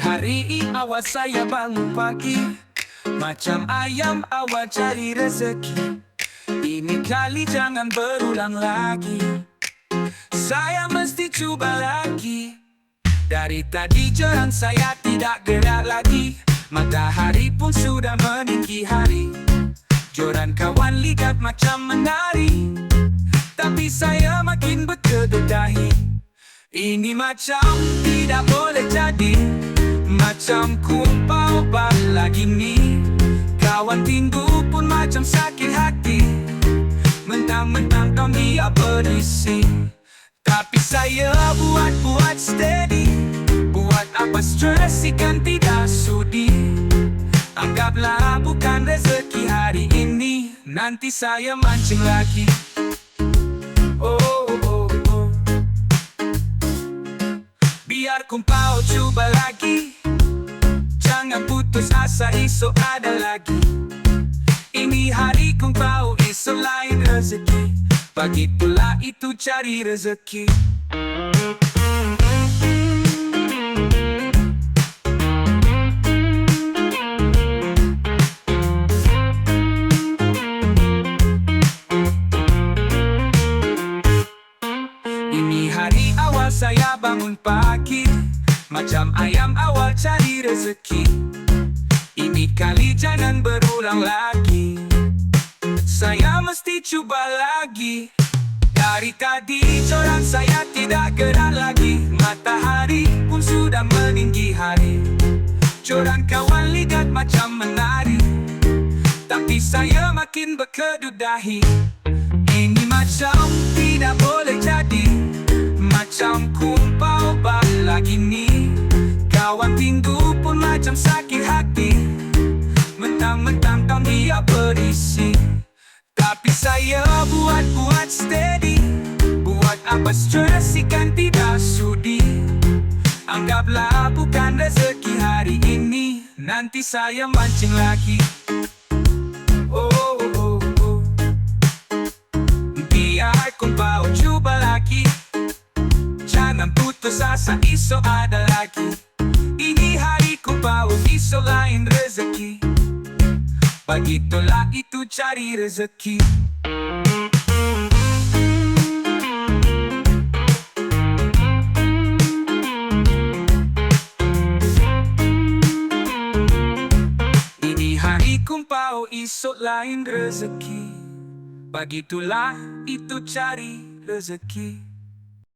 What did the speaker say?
hari ini awal saya bangun pagi. Macam ayam awal cari rezeki. Ini kali jangan berulang lagi. Saya mesti cuba lagi. Dari tadi jalan saya tidak gerak lagi. Matahari pun sudah meninggi hari. Joran kawan lihat macam menari. Tapi saya makin berkedut dahi Ini macam tidak boleh jadi Macam kumpau bala gini Kawan tinggu pun macam sakit hati. Mentang-mentang kau dia berisi Tapi saya buat-buat steady. Buat apa stres ikan tidak sudi. Anggaplah bukan rezeki hari ini. Nanti saya mancing lagi. Oh, oh, oh. Biar kumpau coba lagi Jangan putus asa esok ada lagi. Ini hari kumpau esok lain rezeki. Pagi pula itu cari rezeki. Ini hari awal saya bangun pagi. Macam ayam awal cari rezeki Ini kali jangan berulang lagi. Saya mesti cuba lagi. Dari tadi corak saya tidak gerak lagi. Matahari pun sudah meninggi hari. Corak kawan lihat macam menari. Tapi saya makin berkedut dahi Ini macam tidak boleh jadi. Macam kumpau bala gini Kawan tinggu pun macam sakit berisi. Tapi saya buat-buat steady. Buat apa stres ikan tidak sudi. Anggaplah bukan rezeki hari ini. Nanti saya mancing lagi. Oh, oh, oh. Biar kumpau coba lagi. Jangan putus asa esok ada lagi. Ini hari kumpau esok lain rezeki Begitulah itu cari rezeki. Ini hari kumpau esok lain rezeki. Begitulah itu cari rezeki